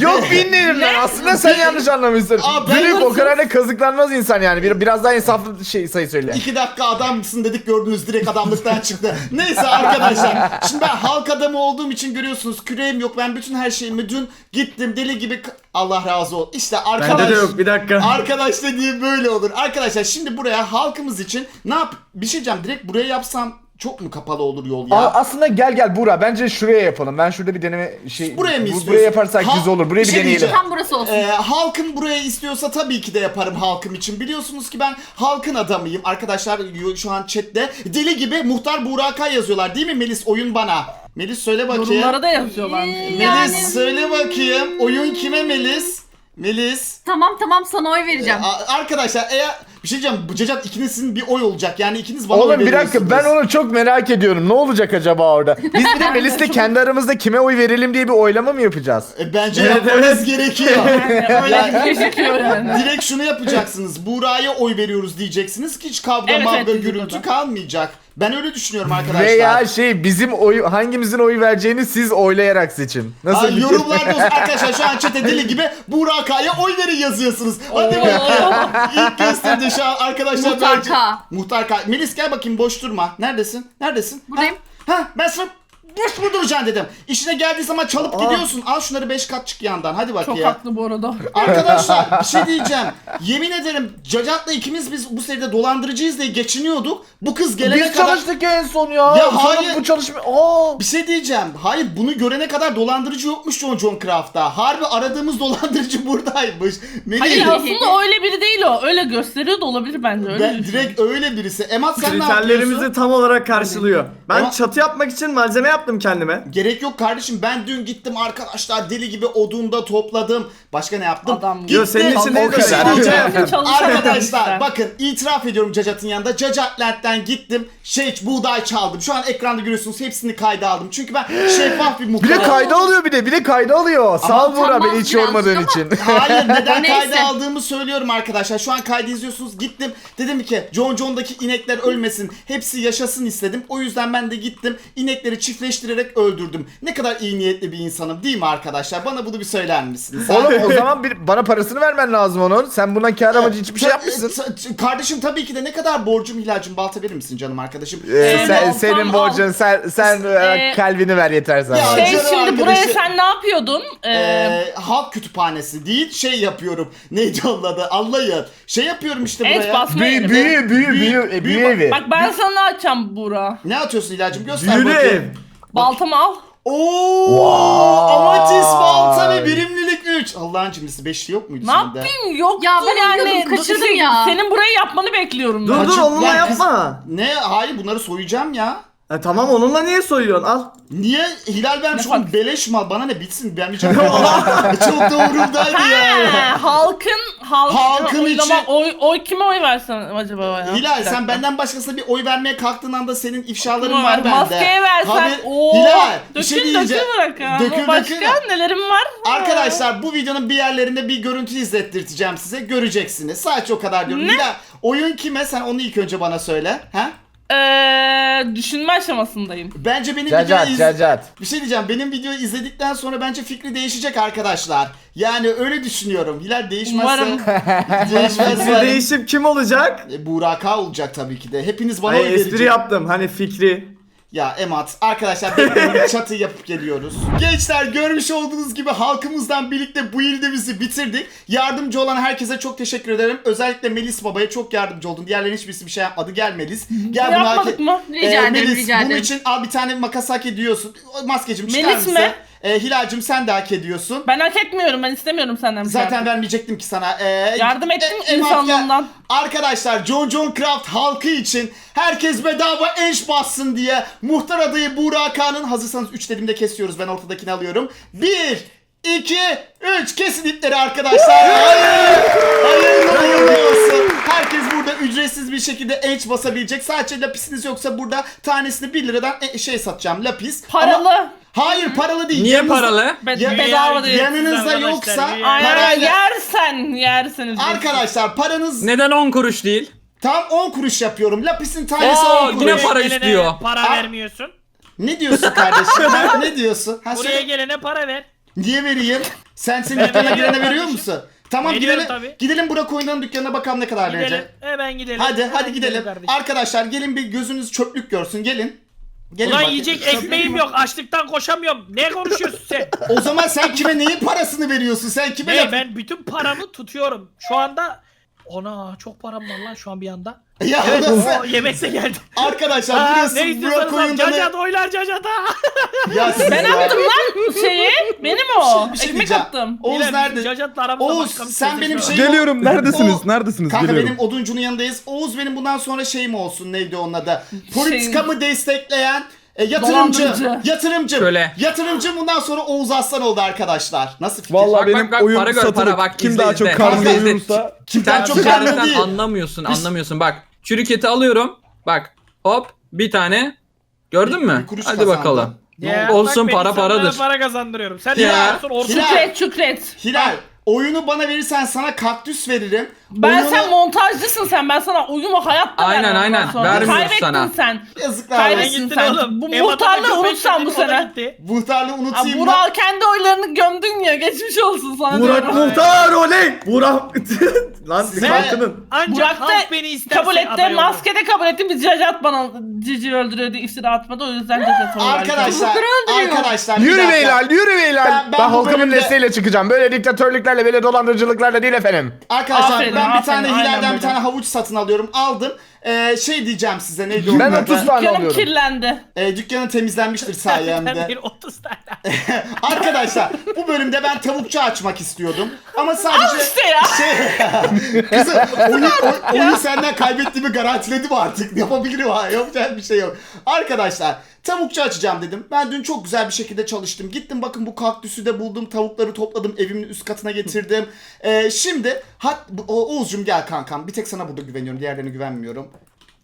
Speaker 4: Yok bin dedim ben. Aslında sen yanlış anlamışsın.
Speaker 1: Aa, ben
Speaker 4: o
Speaker 1: nasıl-
Speaker 4: kadar da kazıklanmaz insan yani. Bir, biraz daha insaflı şey sayı söyle.
Speaker 1: İki dakika adamsın dedik gördünüz direkt adamlıktan çıktı. Neyse arkadaşlar. Şimdi ben halk adamı olduğum için görüyorsunuz küreğim yok. Ben bütün her şeyimi dün gittim deli gibi k- Allah razı ol. İşte arkadaş.
Speaker 6: Bende de yok bir dakika.
Speaker 1: Arkadaş dediğim böyle olur. Arkadaşlar şimdi buraya halkımız için ne yap? Bir şey diyeceğim direkt buraya yapsam çok mu kapalı olur yol ya?
Speaker 4: Aa, aslında gel gel Bura bence şuraya yapalım. Ben şurada bir deneme şey
Speaker 1: Buraya mı
Speaker 4: bu-
Speaker 1: istiyorsun?
Speaker 4: Buraya yaparsak
Speaker 1: Ha-
Speaker 4: güzel olur. Buraya
Speaker 1: bir
Speaker 4: bir,
Speaker 1: şey
Speaker 4: deneyelim.
Speaker 1: diyeceğim.
Speaker 7: Tam burası olsun.
Speaker 1: Ee, halkım buraya istiyorsa tabii ki de yaparım halkım için. Biliyorsunuz ki ben halkın adamıyım. Arkadaşlar yo- şu an chatte deli gibi muhtar Burak'a yazıyorlar değil mi Melis oyun bana? Melis söyle bakayım.
Speaker 5: Yorumlara da yazıyorlar.
Speaker 7: Ee,
Speaker 1: Melis
Speaker 7: yani-
Speaker 1: söyle bakayım. Oyun kime Melis? Melis.
Speaker 7: Tamam tamam sana oy vereceğim.
Speaker 1: A- arkadaşlar eğer bir şey diyeceğim. Bu Cacat ikinizin bir oy olacak. Yani ikiniz bana oy
Speaker 4: Oğlum bir dakika ben
Speaker 1: veriyorsunuz.
Speaker 4: onu çok merak ediyorum. Ne olacak acaba orada? Biz bir de Melis'le kendi aramızda kime oy verelim diye bir oylama mı yapacağız?
Speaker 1: E, bence
Speaker 6: Evet,
Speaker 1: yapmanız
Speaker 6: evet.
Speaker 1: gerekiyor.
Speaker 5: Öyle
Speaker 1: Yani-
Speaker 5: gözüküyor yani.
Speaker 1: Direkt şunu yapacaksınız. Buğra'ya oy veriyoruz diyeceksiniz ki hiç kavga
Speaker 5: Evet,
Speaker 1: mavga
Speaker 5: evet,
Speaker 1: gürültü
Speaker 5: burada.
Speaker 1: kalmayacak. Ben öyle düşünüyorum arkadaşlar.
Speaker 4: Veya şey bizim oy hangimizin oy vereceğini siz oylayarak seçin. Nasıl
Speaker 1: Ay,
Speaker 4: fikir?
Speaker 1: yorumlarda olsun. arkadaşlar şu an çete deli gibi Burak'a oy verin yazıyorsunuz. Hadi bakalım. İlk gösterdi şu an arkadaşlar.
Speaker 7: Muhtar
Speaker 1: bence-. Muhtar K. Melis gel bakayım boş durma. Neredesin? Neredesin?
Speaker 7: Buradayım.
Speaker 1: Ha, ha ben sana boş mu duracaksın dedim. İşine geldiği zaman çalıp gidiyorsun. Al şunları 5 kat çık yandan. Hadi bak
Speaker 5: Çok
Speaker 1: ya.
Speaker 5: haklı bu arada.
Speaker 1: Arkadaşlar bir şey diyeceğim. Yemin ederim Cacat'la ikimiz biz bu seride dolandırıcıyız diye geçiniyorduk. Bu kız gelene
Speaker 4: Biz
Speaker 1: kadar...
Speaker 4: çalıştık en son ya.
Speaker 1: Ya
Speaker 4: Sonra
Speaker 1: hayır.
Speaker 4: bu çalışma... Aa.
Speaker 1: Bir şey diyeceğim. Hayır bunu görene kadar dolandırıcı yokmuş John John Craft'ta. Harbi aradığımız dolandırıcı buradaymış. Melih.
Speaker 5: Hayır aslında öyle biri değil o. Öyle gösteriyor da olabilir bence. Öyle
Speaker 1: ben direkt öyle birisi. Emat sen ne
Speaker 6: Kriterlerimizi
Speaker 1: yapıyorsun?
Speaker 6: tam olarak karşılıyor. Ben
Speaker 1: Ama-
Speaker 6: çatı yapmak için malzeme yaptım kendime.
Speaker 1: Gerek yok kardeşim. Ben dün gittim arkadaşlar deli gibi odunda topladım. Başka ne yaptım?
Speaker 5: Adam.
Speaker 6: Yo, senin için
Speaker 4: kadar.
Speaker 5: Çalışan
Speaker 1: Arkadaşlar bakın itiraf ediyorum Cacat'ın yanında. Cacatland'den gittim. Şey buğday çaldım. Şu an ekranda görüyorsunuz hepsini kayda aldım. Çünkü ben şeffaf bir
Speaker 4: Bir de kayda alıyor bir de. Bir de kayda alıyor. Sağ ol Buğra beni hiç yormadığın için.
Speaker 1: Hayır neden kayda aldığımı söylüyorum arkadaşlar. Şu an kaydı izliyorsunuz. Gittim. Dedim ki John John'daki inekler ölmesin. Hepsi yaşasın istedim. O yüzden ben de gittim. inekleri çiftleştirerek öldürdüm. Ne kadar iyi niyetli bir insanım değil mi arkadaşlar? Bana bunu bir söyler misiniz?
Speaker 4: Oğlum o zaman bir, bana parasını vermen lazım onun. Sen bundan kar amacı hiçbir şey yapmışsın.
Speaker 1: ta- ta- kardeşim tabii ki de ne kadar borcum Hilal'cim balta verir misin canım arkadaşım?
Speaker 4: Ee,
Speaker 5: Ee,
Speaker 4: sen,
Speaker 5: Volkan
Speaker 4: senin
Speaker 5: al.
Speaker 4: borcun sen sen e,
Speaker 5: Ee,
Speaker 4: kalbini ver yeter sana.
Speaker 1: Ya,
Speaker 5: Şey
Speaker 1: canım
Speaker 5: şimdi buraya sen ne yapıyordun? Ee,
Speaker 1: Ee, halk kütüphanesi değil şey yapıyorum. Neydi onun adı? Allah'ın. Şey yapıyorum işte
Speaker 5: et
Speaker 1: buraya.
Speaker 5: basma
Speaker 4: Büyü
Speaker 5: yeri.
Speaker 4: büyü büyü
Speaker 1: Büyü-
Speaker 4: büyü e, büyü
Speaker 1: büyü-
Speaker 4: evi.
Speaker 5: Bak ben sana ne açacağım Buğra.
Speaker 1: Ne atıyorsun İlacım? Göster
Speaker 6: Büyülü
Speaker 1: bakayım.
Speaker 5: Baltamı al.
Speaker 1: Oo, Amatis balta ve birimlilik 3. Allah'ın cimrisi 5'li yok muydu
Speaker 5: Ne
Speaker 1: sende?
Speaker 5: yapayım? Yok
Speaker 7: Ya ben
Speaker 5: yani.
Speaker 7: biliyordum, kaçırdım ya.
Speaker 5: Senin burayı yapmanı bekliyorum.
Speaker 6: Dur
Speaker 5: ben.
Speaker 6: dur
Speaker 1: Kaçın-
Speaker 6: onunla
Speaker 1: Lan kız-
Speaker 6: yapma.
Speaker 1: Ne? Hayır bunları soyacağım ya.
Speaker 6: E, tamam onunla niye soyuyorsun? Al.
Speaker 1: Niye? Hilal vermiş
Speaker 5: Ne
Speaker 1: oğlum
Speaker 5: fark-
Speaker 1: beleş mal. Bana ne bitsin ben bir çok da umurumdaydı ya.
Speaker 5: Ha, halkın halkın,
Speaker 1: Halkın
Speaker 5: oylama,
Speaker 1: için-
Speaker 5: oy, oy kime oy versen acaba ya?
Speaker 1: Hilal sen benden başkasına bir oy vermeye kalktığın anda senin ifşaların Var, bende.
Speaker 5: Maskeye versen.
Speaker 1: Haber-
Speaker 5: Oo,
Speaker 1: Hilal bir şey diyeceğim.
Speaker 5: dökül bırak ya.
Speaker 1: Dökül
Speaker 5: Başka
Speaker 1: dökül.
Speaker 5: nelerim var?
Speaker 1: Arkadaşlar bu videonun bir yerlerinde bir görüntü izlettireceğim size. Göreceksiniz. Sadece o kadar diyorum.
Speaker 5: Ne?
Speaker 1: Hilal oyun kime? Sen onu ilk önce bana söyle. Ha?
Speaker 5: Ee, düşünme aşamasındayım.
Speaker 1: Bence benim videoyu
Speaker 4: Cacat
Speaker 1: iz-
Speaker 4: cacat.
Speaker 1: Bir şey diyeceğim. Benim videoyu izledikten sonra bence fikri değişecek arkadaşlar. Yani öyle düşünüyorum. Hilal değişmezse...
Speaker 5: Umarım.
Speaker 1: değişmezse...
Speaker 6: Fikri değişip kim olacak?
Speaker 1: E, Buraka olacak tabii ki de. Hepiniz bana oy
Speaker 6: espri
Speaker 1: verecek.
Speaker 6: yaptım. Hani fikri.
Speaker 1: Ya Emat arkadaşlar bekleyin çatı yapıp geliyoruz. Gençler görmüş olduğunuz gibi halkımızdan birlikte bu ildimizi bitirdik. Yardımcı olan herkese çok teşekkür ederim. Özellikle Melis Baba'ya çok yardımcı oldun. Diğerlerinin hiçbirisi bir şey yapmadı. Gel Melis. Gel bunu
Speaker 5: Yapmadık mı?
Speaker 7: Rica ederim,
Speaker 1: Melis
Speaker 7: rica
Speaker 1: bunun
Speaker 7: ederim.
Speaker 1: için al bir tane makas hak ediyorsun. Maskecim çıkar
Speaker 5: Melis
Speaker 1: mısın?
Speaker 5: mi?
Speaker 1: Ee, Hilal'cim sen de hak ediyorsun.
Speaker 5: Ben hak etmiyorum. Ben istemiyorum senden bir şey.
Speaker 1: Zaten vermeyecektim ki sana. Ee,
Speaker 5: Yardım ettim
Speaker 1: Emat
Speaker 5: insanlığından.
Speaker 1: Arkadaşlar John John Craft halkı için herkes bedava eş bassın diye muhtar adayı Buğra Kağan'ın hazırsanız 3 dediğimde kesiyoruz ben ortadakini alıyorum. 1 2, 3 kesin ipleri arkadaşlar. Hayır. Hayırlı uğurlu olsun. Herkes burada ücretsiz bir şekilde H basabilecek. Sadece lapisiniz yoksa burada tanesini 1 liradan e- şey satacağım lapis. Ama-
Speaker 5: Paralı.
Speaker 1: hayır paralı değil.
Speaker 3: Niye
Speaker 1: Yanınız-
Speaker 3: paralı?
Speaker 5: Be-
Speaker 1: Ya-
Speaker 5: bedava değil.
Speaker 1: yanınızda yoksa
Speaker 5: Aynen
Speaker 1: parayla...
Speaker 5: yersen ücretsiz.
Speaker 1: Arkadaşlar paranız
Speaker 3: Neden 10 kuruş değil?
Speaker 1: tam 10 kuruş yapıyorum. Lapisin tanesi
Speaker 3: Aa,
Speaker 1: 10 kuruş.
Speaker 3: yine para istiyor.
Speaker 2: Para
Speaker 1: Aa.
Speaker 2: vermiyorsun.
Speaker 1: Ne diyorsun kardeşim? Ne diyorsun? Ha,
Speaker 2: Buraya
Speaker 1: söyle.
Speaker 2: gelene para ver.
Speaker 1: Niye vereyim? Sen senin dükkana girene veriyor musun? Tamam
Speaker 2: Veriyorum
Speaker 1: gidelim.
Speaker 2: tabii.
Speaker 1: Gidelim Burak Oyundan dükkanına bakalım ne kadar
Speaker 2: Gidelim.
Speaker 1: verecek.
Speaker 2: Hemen gidelim.
Speaker 1: Hadi
Speaker 2: Hemen
Speaker 1: hadi gidelim.
Speaker 2: kardeşim.
Speaker 1: Arkadaşlar gelin bir gözünüz çöplük görsün. Gelin. Gelin
Speaker 2: Ulan
Speaker 1: bakayım.
Speaker 2: yiyecek ekmeğim yok. Açlıktan koşamıyorum. Ne konuşuyorsun sen?
Speaker 1: O zaman sen kime neyin parasını veriyorsun? Sen kime
Speaker 2: ne
Speaker 1: laf-
Speaker 2: ben bütün paramı tutuyorum. Şu anda ona çok param var lan şu an bir anda.
Speaker 1: Ya
Speaker 2: Evet
Speaker 1: nasıl?
Speaker 2: o yemekse geldi.
Speaker 1: Arkadaşlar burası Burak. Oyundan'ı...
Speaker 2: Cacat oylar cacata.
Speaker 1: Ya siz
Speaker 5: Ben attım lan şeyi. Benim o.
Speaker 1: Bir şey
Speaker 5: Ekmek
Speaker 1: diyeceğim.
Speaker 5: attım.
Speaker 1: Oğuz
Speaker 2: Yine
Speaker 1: nerede?
Speaker 2: Cacatla aramızda
Speaker 1: Oğuz
Speaker 2: başka bir
Speaker 1: sen
Speaker 2: şey
Speaker 1: benim
Speaker 2: yok.
Speaker 1: şey
Speaker 7: Geliyorum. Neredesiniz?
Speaker 1: O-
Speaker 7: Neredesiniz?
Speaker 1: Kanka
Speaker 7: Geliyorum.
Speaker 1: benim oduncunun yanındayız. Oğuz benim bundan sonra şeyim olsun neydi onun adı? Politikamı destekleyen e, yatırımcı. Yatırımcı.
Speaker 3: Şöyle.
Speaker 1: Yatırımcı bundan sonra Oğuz Aslan oldu arkadaşlar. Nasıl fikir?
Speaker 7: Vallahi
Speaker 3: Bak,
Speaker 7: benim
Speaker 3: bak, bak,
Speaker 7: oyun
Speaker 3: para gör,
Speaker 7: satılık.
Speaker 3: para, bak,
Speaker 7: Kim
Speaker 3: izle,
Speaker 7: daha
Speaker 3: izle.
Speaker 7: çok karnı doyurursa.
Speaker 1: Kimden
Speaker 3: Sen
Speaker 1: çok karnı değil.
Speaker 3: anlamıyorsun, anlamıyorsun. Bak, şirketi alıyorum. Bak, hop, bir tane. Gördün mü?
Speaker 1: Bir kuruş
Speaker 3: Hadi
Speaker 1: kazandı.
Speaker 3: bakalım.
Speaker 2: Ya,
Speaker 3: Olsun,
Speaker 2: bak ben
Speaker 3: para
Speaker 2: insanlara
Speaker 3: paradır.
Speaker 2: para kazandırıyorum. Sen
Speaker 1: Ya,
Speaker 2: ne yapıyorsun? Orta
Speaker 1: Hilal.
Speaker 5: Şükret şükret.
Speaker 1: Hilal oyunu bana verirsen sana kaktüs veririm.
Speaker 5: Ben
Speaker 1: Oyunu-
Speaker 5: sen montajcısın sen. Ben sana oyunu hayatta
Speaker 3: Aynen,
Speaker 5: vermem
Speaker 3: aynen.
Speaker 5: ondan sonra.
Speaker 3: Vermiyoruz
Speaker 5: Kaybettin
Speaker 3: sana.
Speaker 5: sen.
Speaker 1: Yazıklar
Speaker 5: Kaybettin.
Speaker 1: olsun.
Speaker 2: gittin
Speaker 5: sen.
Speaker 2: oğlum.
Speaker 5: Bu
Speaker 2: Ev
Speaker 5: muhtarlığı
Speaker 2: adamı köpek
Speaker 5: unut sen bu
Speaker 2: getirdi, o da
Speaker 5: sene.
Speaker 2: gitti.
Speaker 1: Muhtarlığı unutayım mı?
Speaker 5: Burak kendi oylarını gömdün ya. Geçmiş olsun sana
Speaker 6: Burak
Speaker 5: diyorum.
Speaker 6: muhtar oley. Burak. Lan
Speaker 1: Ne?
Speaker 6: kalkının.
Speaker 2: Ancak
Speaker 5: Burak da
Speaker 2: halk beni isterse
Speaker 5: kabul etti.
Speaker 2: aday olur.
Speaker 5: Maskede kabul etti. Biz Cacat bana Cici öldürüyor diye iftira atmadı. O yüzden Cacat verdi.
Speaker 1: Arkadaşlar, arkadaşlar bir
Speaker 7: Yürü
Speaker 1: dakika.
Speaker 7: beyler, yürü beyler.
Speaker 1: Ben-
Speaker 7: Ben,
Speaker 1: ben bu
Speaker 7: halkımın
Speaker 1: bölümde-
Speaker 7: desteğiyle çıkacağım. Böyle diktatörlüklerle, böyle dolandırıcılıklarla değil efendim.
Speaker 1: Arkadaşlar
Speaker 5: Aferin,
Speaker 1: ben bir
Speaker 5: aferin,
Speaker 1: tane
Speaker 5: aynen
Speaker 1: Hilal'den bir
Speaker 5: böyle.
Speaker 1: tane havuç satın alıyorum. Aldım. Ee, şey diyeceğim size neydi onun
Speaker 7: Ben
Speaker 1: adı?
Speaker 7: 30 tane
Speaker 5: Canım
Speaker 7: alıyorum.
Speaker 5: kirlendi.
Speaker 1: Ee, dükkanı temizlenmiştir sayemde.
Speaker 2: bir 30 tane.
Speaker 1: Arkadaşlar bu bölümde ben tavukçu açmak istiyordum. Ama sadece
Speaker 5: İşte ya.
Speaker 1: şey kızım oyun, oy- oyunu senden kaybettiğimi garantiledim artık. Yapabilirim ha. Yapacak bir şey yok. Arkadaşlar tavukçu açacağım dedim. Ben dün çok güzel bir şekilde çalıştım. Gittim bakın bu kaktüsü de buldum. Tavukları topladım. Evimin üst katına getirdim. Ee, şimdi hat, o, Oğuzcum gel kankam. Bir tek sana burada güveniyorum. Diğerlerine güvenmiyorum.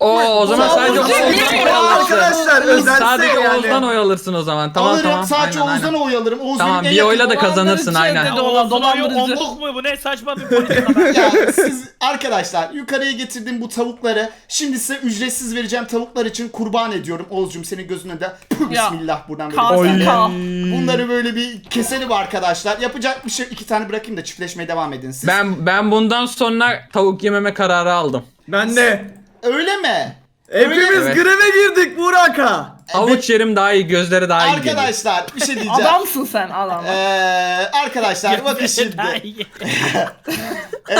Speaker 3: Oo, o zaman sadece
Speaker 1: Oğuz'u
Speaker 3: Oğuz'dan oyalırsın.
Speaker 6: Arkadaşlar özelse
Speaker 3: Sadece
Speaker 6: yani.
Speaker 3: Oğuz'dan oyalırsın o zaman. Tamam
Speaker 1: Alırım
Speaker 3: tamam.
Speaker 1: sadece
Speaker 3: aynen,
Speaker 1: Oğuz'dan
Speaker 3: aynen.
Speaker 1: oyalarım. Oğuz
Speaker 3: Tamam
Speaker 1: en
Speaker 3: bir oyla da kazanırsın aynen.
Speaker 5: O dolandırıcı.
Speaker 2: onluk mu bu ne saçma bir politika
Speaker 1: ya siz arkadaşlar yukarıya getirdiğim bu tavukları şimdi size ücretsiz vereceğim tavuklar için kurban ediyorum. Oğuzcum senin gözüne de
Speaker 5: Ya,
Speaker 1: bismillah buradan böyle tane-
Speaker 5: kal.
Speaker 1: Bunları böyle bir keselim arkadaşlar. Yapacak bir şey iki tane bırakayım da çiftleşmeye devam edin siz.
Speaker 3: Ben ben bundan sonra tavuk yememe kararı aldım.
Speaker 6: Ben de.
Speaker 1: Öyle mi?
Speaker 6: Hepimiz
Speaker 3: Evet.
Speaker 6: greve girdik Burak'a.
Speaker 3: Havuç yerim daha iyi, gözleri daha iyi geliyor.
Speaker 1: Arkadaşlar bir şey diyeceğim.
Speaker 5: Adamsın sen adam.
Speaker 1: Ee, arkadaşlar bakın şimdi. Ee,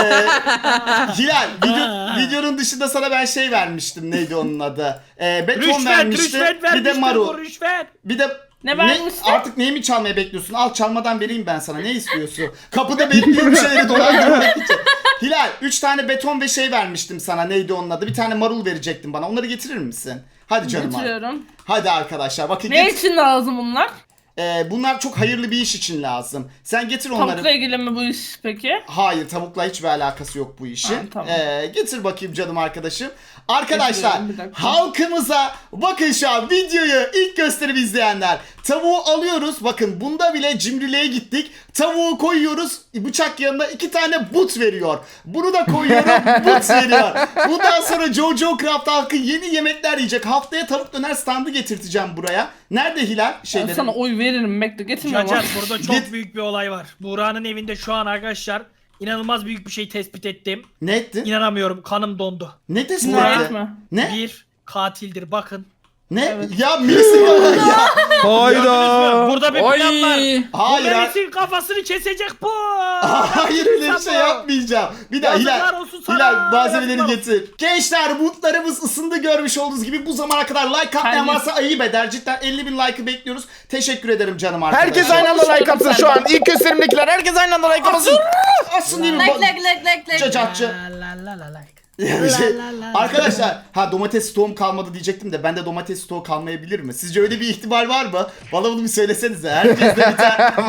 Speaker 1: Hilal video, videonun dışında sana ben şey vermiştim neydi onun adı? Ee, beton
Speaker 2: Rüşvet,
Speaker 1: vermiştim.
Speaker 2: rüşvet
Speaker 1: bir
Speaker 2: vermiştir
Speaker 1: de marul.
Speaker 2: bu rüşvet.
Speaker 1: Bir de
Speaker 5: Ne vermiştin?
Speaker 1: artık neyi mi çalmaya bekliyorsun? Al çalmadan vereyim ben sana. Ne istiyorsun? Kapıda bekliyorum şeyleri dolandırmak için. Hilal 3 tane beton ve şey vermiştim sana. Neydi onun adı? Bir tane marul verecektim bana. Onları getirir misin? Hadi canım abi.
Speaker 5: Getiriyorum.
Speaker 1: Hadi arkadaşlar. Bakın
Speaker 5: Ne
Speaker 1: get-
Speaker 5: için lazım bunlar?
Speaker 1: Ee, bunlar çok hayırlı bir iş için lazım. Sen getir onları.
Speaker 5: Tavukla ilgili mi bu iş peki?
Speaker 1: Hayır tavukla hiçbir alakası yok bu işin.
Speaker 5: Ha, tamam.
Speaker 1: Ee, getir bakayım canım arkadaşım. Arkadaşlar halkımıza bakın şu an videoyu ilk gösterip izleyenler. Tavuğu alıyoruz bakın bunda bile cimriliğe gittik. Tavuğu koyuyoruz bıçak yanına iki tane but veriyor. Bunu da koyuyorum but veriyor. Bundan sonra Jojo Craft halkı yeni yemekler yiyecek. Haftaya tavuk döner standı getirteceğim buraya. Nerede Hilal?
Speaker 5: Ben
Speaker 1: Şeyleri.
Speaker 5: sana oy veririm bekle getirmiyorum.
Speaker 2: Cacat burada çok büyük bir olay var. Buğra'nın evinde şu an arkadaşlar inanılmaz büyük bir şey tespit ettim.
Speaker 1: Ne ettin?
Speaker 2: İnanamıyorum kanım dondu.
Speaker 1: Ne tespit
Speaker 5: Ne
Speaker 1: ettin? Ne?
Speaker 2: Bir katildir bakın.
Speaker 1: Ne? Ya Melis'in ya.
Speaker 7: Hayda.
Speaker 2: Burada bir
Speaker 3: Oy!
Speaker 2: plan var. Bu
Speaker 1: Hayır. ha-
Speaker 2: Melis'in kafasını kesecek bu.
Speaker 1: Hayır öyle bir şey yapmayacağım. Bir daha
Speaker 2: Yazıklar
Speaker 1: Hilal,
Speaker 2: olsun sana,
Speaker 1: Hilal malzemeleri
Speaker 2: yazıklar
Speaker 1: getir. Gençler mutlarımız ısındı görmüş olduğunuz gibi bu zamana kadar like atmayan varsa ayıp eder. Cidden 50 bin like'ı bekliyoruz. Teşekkür ederim canım arkadaşlar.
Speaker 7: Herkes aynı anda like atsın şu an. İlk gösterimdekiler herkes aynı anda like atsın.
Speaker 1: Atsın değil mi?
Speaker 8: Like like like like.
Speaker 1: Cacatçı.
Speaker 2: La la la la like.
Speaker 1: Şey, arkadaşlar ha domates stoğum kalmadı diyecektim de bende domates stoğu kalmayabilir mi? Sizce öyle bir ihtimal var mı? Bana bunu bir söylesenize. Herkes de.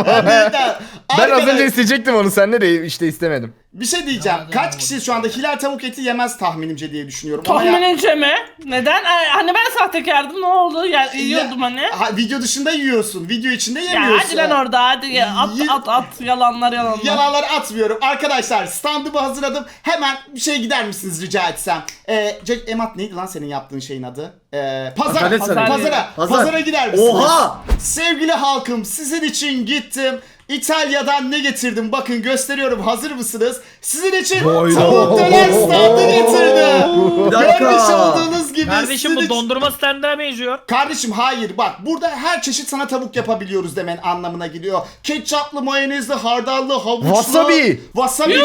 Speaker 1: Ben, biter.
Speaker 7: Ben az önce isteyecektim onu sende de işte istemedim.
Speaker 1: Bir şey diyeceğim. Kaç kişi şu anda hilal tavuk eti yemez tahminimce diye düşünüyorum. Ama ya-
Speaker 5: Tahminince mi? Neden? Hani ben sahtekardım ne oldu? Ya, yiyordum hani.
Speaker 1: Ha, video dışında yiyorsun. Video içinde
Speaker 5: Ya
Speaker 1: yemiyorsun.
Speaker 5: hadi lan orada hadi ya. at
Speaker 1: Ye-
Speaker 5: at at yalanlar yalanlar.
Speaker 1: Yalanlar atmıyorum. Arkadaşlar standımı hazırladım. Hemen bir şey gider misiniz rica etsem? Ee, Jack Emat neydi lan senin yaptığın şeyin adı? Ee.
Speaker 6: Adalet
Speaker 1: Pazara.
Speaker 6: Sarayı.
Speaker 1: Pazara.
Speaker 6: Pazar.
Speaker 1: Pazara gider misiniz?
Speaker 6: Oha!
Speaker 1: Sevgili halkım sizin için gittim. İtalya'dan ne getirdim? Bakın gösteriyorum. Hazır mısınız? Sizin için tavuk döner standı getirdim.
Speaker 6: Bir dakika.
Speaker 1: Görmüş olduğunuz gibi.
Speaker 2: Kardeşim
Speaker 1: sizin
Speaker 2: bu
Speaker 1: için-
Speaker 2: dondurma standına benziyor.
Speaker 1: Kardeşim hayır bak burada her çeşit sana tavuk yapabiliyoruz demen anlamına geliyor. Ketçaplı, mayonezli, hardallı, havuçlu.
Speaker 7: Wasabi. Wasabi.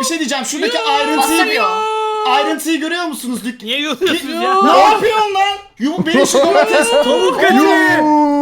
Speaker 1: Bir şey diyeceğim şuradaki ayrıntıyı ayrıntıyı görüyor musunuz? Dük-
Speaker 2: Niye yiyorsunuz ya?
Speaker 1: ne yapıyorsun lan? Yu beni şu domates
Speaker 6: Tavuk eti.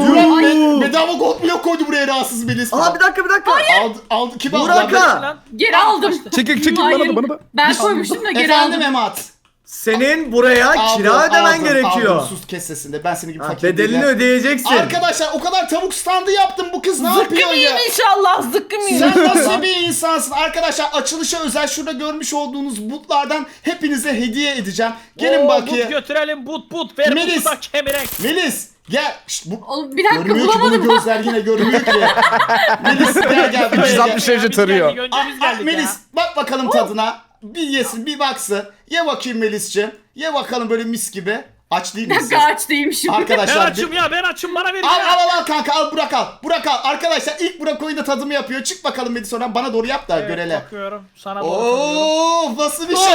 Speaker 1: Duran be, bedava gold blok koydu buraya rahatsız Melis.
Speaker 6: Aa bir dakika bir dakika.
Speaker 1: Aldı, aldı kim aldı?
Speaker 6: Buraka.
Speaker 2: Lan.
Speaker 8: Geri aldım.
Speaker 7: Çekil çekil
Speaker 8: Hayır.
Speaker 7: bana da bana da.
Speaker 8: Ben koymuştum da geri
Speaker 1: Efendim
Speaker 8: aldım.
Speaker 1: Emat.
Speaker 6: Senin buraya
Speaker 1: Aldım,
Speaker 6: kira ödemen gerekiyor.
Speaker 1: Aldım, sus kes sesini. Ben senin gibi
Speaker 6: Ha,
Speaker 1: fakir
Speaker 6: bedelini
Speaker 1: değilim.
Speaker 6: ödeyeceksin.
Speaker 1: Arkadaşlar o kadar tavuk standı yaptım bu kız ne
Speaker 5: Zıkkı
Speaker 1: yapıyor ya?
Speaker 5: mıyım inşallah zıkkı mıyım
Speaker 1: Sen nasıl bir insansın? Arkadaşlar açılışa özel şurada görmüş olduğunuz butlardan hepinize hediye edeceğim. Gelin
Speaker 2: Oo,
Speaker 1: bakayım.
Speaker 2: But götürelim but but. Ver
Speaker 1: Melis.
Speaker 2: butu da kemirek.
Speaker 1: Melis gel. Şşt, bu...
Speaker 8: Oğlum bir dakika
Speaker 1: Görmüyor ki bunu
Speaker 8: bulamadım.
Speaker 1: gözler yine görmüyor ki. Melis gel gel buraya gel.
Speaker 7: 360 derece
Speaker 2: Biz
Speaker 7: tarıyor.
Speaker 2: geldik, önce biz
Speaker 1: aa,
Speaker 2: geldik
Speaker 1: Melis
Speaker 2: ya.
Speaker 1: bak bakalım tadına. Bir yesin bir baksın. Ye bakayım Melis'ciğim. Ye bakalım böyle mis gibi. Aç değil misin?
Speaker 8: dakika aç değilmişim.
Speaker 2: Ben
Speaker 1: Arkadaşlar bir-
Speaker 2: açım ya ben açım bana verin
Speaker 1: Al
Speaker 2: ya.
Speaker 1: al al al kanka al Burak al. Burak al. Arkadaşlar ilk Burak oyunda tadımı yapıyor. Çık bakalım Melis sonra bana doğru yap da
Speaker 2: Evet,
Speaker 1: görelim.
Speaker 2: Bakıyorum. Sana doğru.
Speaker 1: Oo nasıl bir şey?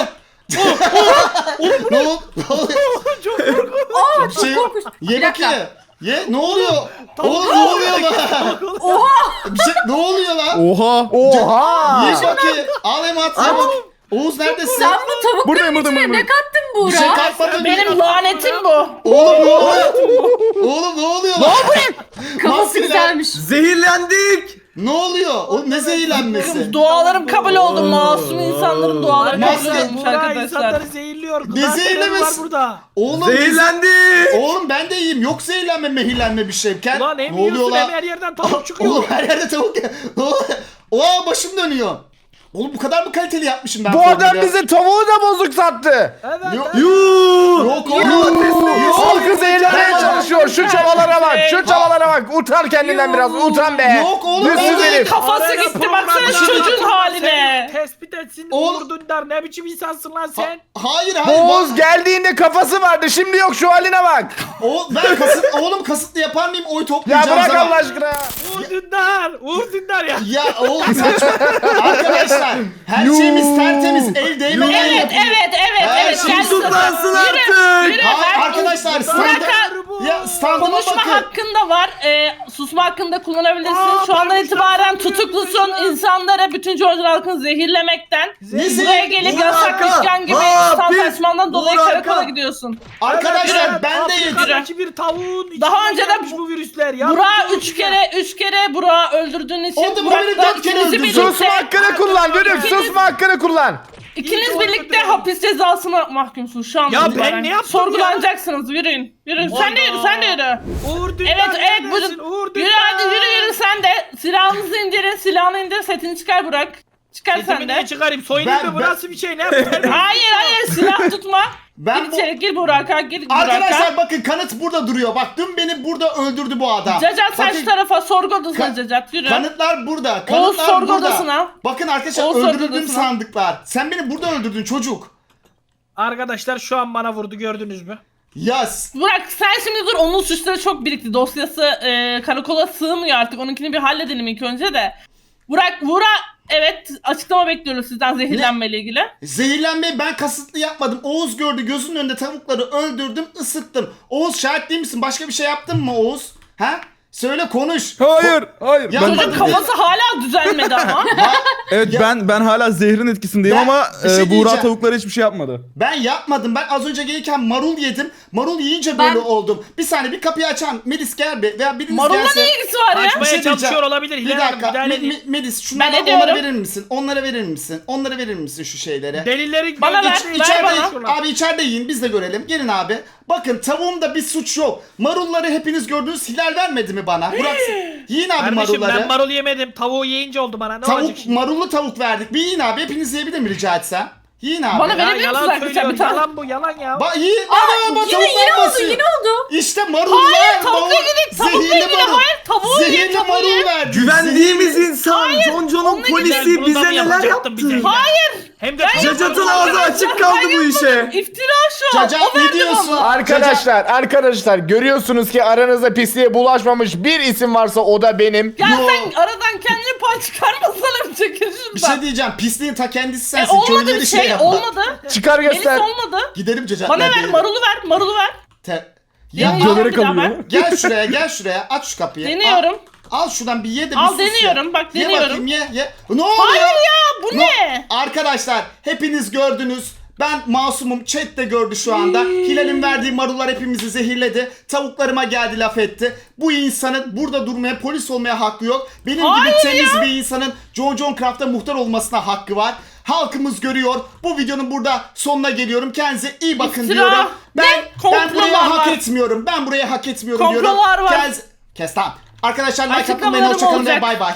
Speaker 1: ne oldu? Ne oluyor?
Speaker 2: Çok korkunç.
Speaker 8: Aa çok
Speaker 1: şey-
Speaker 8: korkunç.
Speaker 1: Ye bakayım. Ye ne oluyor? Oğlum ne oluyor lan?
Speaker 8: Oha.
Speaker 1: Bir şey ne oluyor lan?
Speaker 7: Oha. Oha.
Speaker 1: Ye bakayım. Al Emat ye bak. Oğuz neredesin?
Speaker 8: Sen bu tavukların
Speaker 7: Buradayım, buradayım,
Speaker 8: içine ne
Speaker 7: buradayım.
Speaker 8: kattın
Speaker 1: Bir şey
Speaker 8: Buğra?
Speaker 1: katmadın.
Speaker 5: Benim lanetim bu.
Speaker 1: Oğlum ne oluyor? Oğlum ne oluyor lan?
Speaker 8: Kafası
Speaker 1: Maskeli-
Speaker 8: güzelmiş.
Speaker 6: Zehirlendik.
Speaker 1: Ne oluyor? Oğlum ne zehirlenmesi?
Speaker 5: Dualarım kabul oldu. Masum insanların duaları kabul
Speaker 1: Maske-
Speaker 5: olmuş
Speaker 2: Buğra
Speaker 5: arkadaşlar.
Speaker 2: insanları zehirliyor.
Speaker 1: Ne
Speaker 2: Gıda terörü
Speaker 1: zehirlemesi?
Speaker 2: var burada.
Speaker 1: Oğlum biz-
Speaker 6: Zehirlendik.
Speaker 1: Oğlum ben de iyiyim. Yok zehirlenme mehirlenme bir şey. Ken-
Speaker 2: Ulan hem
Speaker 1: ne oluyor
Speaker 2: yiyorsun hem
Speaker 1: lan?
Speaker 2: her yerden tavuk çıkıyor.
Speaker 1: Oğlum her yerde tavuk ya. Ne oluyor? Oha başım dönüyor. Oğlum bu kadar mı kaliteli yapmışım ben
Speaker 7: Bu adam bize tavuğu da bozuk sattı.
Speaker 2: Evet.
Speaker 1: Yok,
Speaker 2: evet.
Speaker 6: Yuuu.
Speaker 1: yok oğlum. Yok.
Speaker 7: Halkı zehirlemeye çalışıyor. Şu çabalara bak. Şu çabalara bak. Utan kendinden biraz. Utan be.
Speaker 1: Yok oğlum,
Speaker 7: Yüzsüz herif.
Speaker 5: Kafası
Speaker 2: Arada
Speaker 5: gitti baksana şu çocuğun haline.
Speaker 2: seni Tespit etsin
Speaker 1: Oğlum-
Speaker 2: Uğur Dündar ne biçim insansın lan sen?
Speaker 1: Hayır hayır.
Speaker 7: Oğuz
Speaker 1: bak-
Speaker 7: geldiğinde kafası vardı. Şimdi yok şu haline bak.
Speaker 1: O, ben kasıt, oğlum kasıtlı yapar mıyım oy
Speaker 7: Ya
Speaker 1: toplayacağım
Speaker 7: bırak
Speaker 1: zaman.
Speaker 7: Allah aşkına.
Speaker 2: Uğur Dündar! Uğur Dündar ya!
Speaker 1: Ya oğlum saçma. Arkadaşlar her şeyimiz tertemiz. El değmeden
Speaker 5: Evet
Speaker 1: yapılıyor.
Speaker 5: evet evet
Speaker 1: Her
Speaker 5: evet.
Speaker 1: şey
Speaker 5: Gel
Speaker 6: Tutuklansın
Speaker 5: Yürü,
Speaker 6: artık.
Speaker 5: yürü.
Speaker 1: Ha, arkadaşlar standa,
Speaker 2: bu.
Speaker 1: ya standıma
Speaker 5: Konuşma
Speaker 1: bakın.
Speaker 5: hakkın da var. Ee, susma hakkında kullanabilirsin.
Speaker 2: Aa,
Speaker 5: Şu andan itibaren tutuklusun. İnsanlara bütün George halkını zehirlemekten.
Speaker 2: Zehir-
Speaker 5: Buraya gelip
Speaker 6: Burak
Speaker 5: yasak
Speaker 6: Hakan,
Speaker 5: işken gibi
Speaker 6: hapis,
Speaker 5: insan saçmandan dolayı
Speaker 6: Burak
Speaker 5: karakola
Speaker 6: Hakan.
Speaker 5: gidiyorsun.
Speaker 1: Arkadaşlar ben de yedim.
Speaker 2: Afrika'daki bir tavuğun
Speaker 5: Daha önce de
Speaker 2: bu virüsler ya.
Speaker 5: Burak'ı
Speaker 2: Bu
Speaker 5: üç kere üç kere Burak'ı öldürdüğün için
Speaker 1: Oldu, bu beni
Speaker 5: Burak'la
Speaker 1: dört kere
Speaker 5: ikinizi
Speaker 1: öldürdü.
Speaker 5: birlikte,
Speaker 7: Susma hakkını kullan. Dönük susma hakkını kullan.
Speaker 5: ikiniz birlikte
Speaker 2: öldürdüm.
Speaker 5: hapis cezasına mahkumsunuz şu an.
Speaker 2: Ya ben ne yaptım
Speaker 5: Sorgulanacaksınız yürüyün. Yürüyün sen de yürü sen de yürü.
Speaker 2: Uğur Dündar
Speaker 5: Evet evet
Speaker 2: neredesin?
Speaker 5: buyurun.
Speaker 2: Uğur Dündar.
Speaker 5: Yürü hadi yürü yürü sen de. Silahınızı indirin silahını indir setini çıkar Burak. Çıkar
Speaker 2: Sesimi
Speaker 5: sen
Speaker 2: niye
Speaker 5: de.
Speaker 2: çıkarayım? Soyunayım
Speaker 1: Ben-
Speaker 2: mı? Bu
Speaker 1: ben-
Speaker 2: nasıl bir şey? Ne yapayım?
Speaker 5: Hayır hayır silah tutma.
Speaker 1: Ben
Speaker 5: gir
Speaker 1: bu-
Speaker 5: içeri gir Burak'a gir
Speaker 1: Arkadaşlar
Speaker 5: Burak'a.
Speaker 1: bakın kanıt burada duruyor. Bak dün beni burada öldürdü bu adam.
Speaker 5: Cacat sen
Speaker 1: Bakın,
Speaker 5: şu tarafa sorgu odasına
Speaker 1: Ka-
Speaker 5: Cacat yürü.
Speaker 1: Kanıtlar burada.
Speaker 5: Oğuz
Speaker 1: Kanıtlar
Speaker 5: sorgu
Speaker 1: burada.
Speaker 5: odasına.
Speaker 1: Bakın arkadaşlar
Speaker 5: Oğuz sorgu
Speaker 1: öldürdüğüm
Speaker 5: odasına.
Speaker 1: sandıklar. Sen beni burada öldürdün çocuk.
Speaker 2: Arkadaşlar şu an bana vurdu gördünüz mü?
Speaker 1: Yas.
Speaker 5: Burak sen şimdi dur onun suçları çok birikti. Dosyası e, karakola sığmıyor artık. Onunkini bir halledelim ilk önce de. Burak Vura evet açıklama bekliyoruz sizden zehirlenmeyle ilgili.
Speaker 1: Zehirlenmeyi ben kasıtlı yapmadım. Oğuz gördü gözünün önünde tavukları öldürdüm ısıttım. Oğuz şahit değil misin? Başka bir şey yaptın mı Oğuz? Ha? Söyle konuş.
Speaker 9: Hayır, hayır.
Speaker 1: Ya Çocuk
Speaker 5: kafası hala düzelmedi ama.
Speaker 9: evet
Speaker 1: Ya-
Speaker 9: ben ben hala zehrin etkisindeyim
Speaker 1: Ben-
Speaker 9: ama
Speaker 1: şey
Speaker 9: e, Buğra tavuklara hiçbir şey yapmadı.
Speaker 1: Ben yapmadım. Ben az önce gelirken marul yedim. Marul yiyince böyle
Speaker 8: Ben-
Speaker 1: oldum. Bir saniye bir kapıyı açan Melis gel be veya biriniz
Speaker 5: Marul'la
Speaker 1: gelse.
Speaker 5: ne ilgisi var ya?
Speaker 1: Bir şey
Speaker 2: Açmaya
Speaker 1: diyeceğim.
Speaker 2: çalışıyor olabilir.
Speaker 1: Bir
Speaker 2: Hilal Hanım
Speaker 1: dakika. Me-. Me- Melis şunlara
Speaker 5: Ben
Speaker 1: onlara verir misin? Onlara verir misin? Onlara verir misin şu şeyleri?
Speaker 2: Delilleri
Speaker 5: Bana ver,
Speaker 2: geç-
Speaker 5: ver
Speaker 1: İçeride,
Speaker 5: bana.
Speaker 1: abi içeride yiyin biz de görelim. Gelin abi. Bakın tavuğumda bir suç yok. Marulları hepiniz gördünüz. Hilal vermedi mi bana? Burak yiyin abi
Speaker 2: Kardeşim
Speaker 1: marulları.
Speaker 2: ben marul yemedim. Tavuğu yiyince oldu bana. Ne
Speaker 1: Tavuk,
Speaker 2: olacak şimdi?
Speaker 1: marullu tavuk verdik. Bir yiyin abi. Hepiniz yiyebilir mi rica etsem? Yiyin abi.
Speaker 5: Bana verebilir
Speaker 2: yalan
Speaker 5: misin arkadaşlar
Speaker 2: söylüyor.
Speaker 5: bir tane?
Speaker 2: Yalan bu yalan ya.
Speaker 1: Ba yiyin.
Speaker 8: Aa,
Speaker 1: Bana bak,
Speaker 8: yine yine oldu
Speaker 1: basıyor.
Speaker 8: yine oldu.
Speaker 1: İşte marullar.
Speaker 5: Hayır, tavukla
Speaker 1: marul-
Speaker 5: ilgili, tavukla
Speaker 1: marul.
Speaker 5: hayır, tavuğu
Speaker 1: Zehirli marul
Speaker 5: ye.
Speaker 1: verdi.
Speaker 6: Güvendiğimiz insan John John'un polisi bize neler yaptı?
Speaker 5: Hayır.
Speaker 2: Hem de
Speaker 6: Cacat'ın ağzı açık kaldı bu işe.
Speaker 5: İftira şu an.
Speaker 1: Cacat ne diyorsun?
Speaker 7: Arkadaşlar, arkadaşlar görüyorsunuz ki aranızda pisliğe bulaşmamış bir isim varsa o da benim.
Speaker 5: Ya sen aradan kendini pay çıkarmasana bir şuradan.
Speaker 1: Bir şey diyeceğim. Pisliğin ta kendisi
Speaker 5: E,
Speaker 1: sensin.
Speaker 5: olmadı
Speaker 1: Köylüleri
Speaker 5: bir şey,
Speaker 1: yapma.
Speaker 5: olmadı.
Speaker 7: Çıkar
Speaker 5: Melis
Speaker 7: göster.
Speaker 5: olmadı.
Speaker 1: Gidelim Cacat.
Speaker 5: Bana ver marulu ver marulu ver.
Speaker 1: Te- ya
Speaker 5: Deniyorum
Speaker 1: al-
Speaker 5: bir daha
Speaker 9: kalıyor.
Speaker 1: gel şuraya gel şuraya. Aç şu kapıyı.
Speaker 5: Deniyorum.
Speaker 1: Al, al şuradan bir ye de bir
Speaker 5: Al
Speaker 1: sus ya.
Speaker 5: deniyorum, bak
Speaker 1: Ye
Speaker 5: deniyorum.
Speaker 1: bakayım ye ye. Ne oluyor?
Speaker 5: Hayır ya bu
Speaker 1: Ne-
Speaker 5: ne?
Speaker 1: Arkadaşlar hepiniz gördünüz. Ben masumum. Chat de gördü şu anda. Hilal'in verdiği marullar hepimizi zehirledi. Tavuklarıma geldi laf etti. Bu insanın burada durmaya, polis olmaya hakkı yok. Benim
Speaker 5: Hayır
Speaker 1: gibi temiz bir insanın John John Craft'ta muhtar olmasına hakkı var. Halkımız görüyor. Bu videonun burada sonuna geliyorum. Kendinize iyi bakın
Speaker 5: İftira.
Speaker 1: diyorum. Ben
Speaker 5: Ne?
Speaker 1: ben buraya
Speaker 5: Komplolar
Speaker 1: hak
Speaker 5: var.
Speaker 1: etmiyorum. Ben buraya hak etmiyorum diyorum.
Speaker 5: Komplolar var.
Speaker 1: Kendinize- Kes tamam. Arkadaşlar like atmayı hoşçakalın ve bay bay.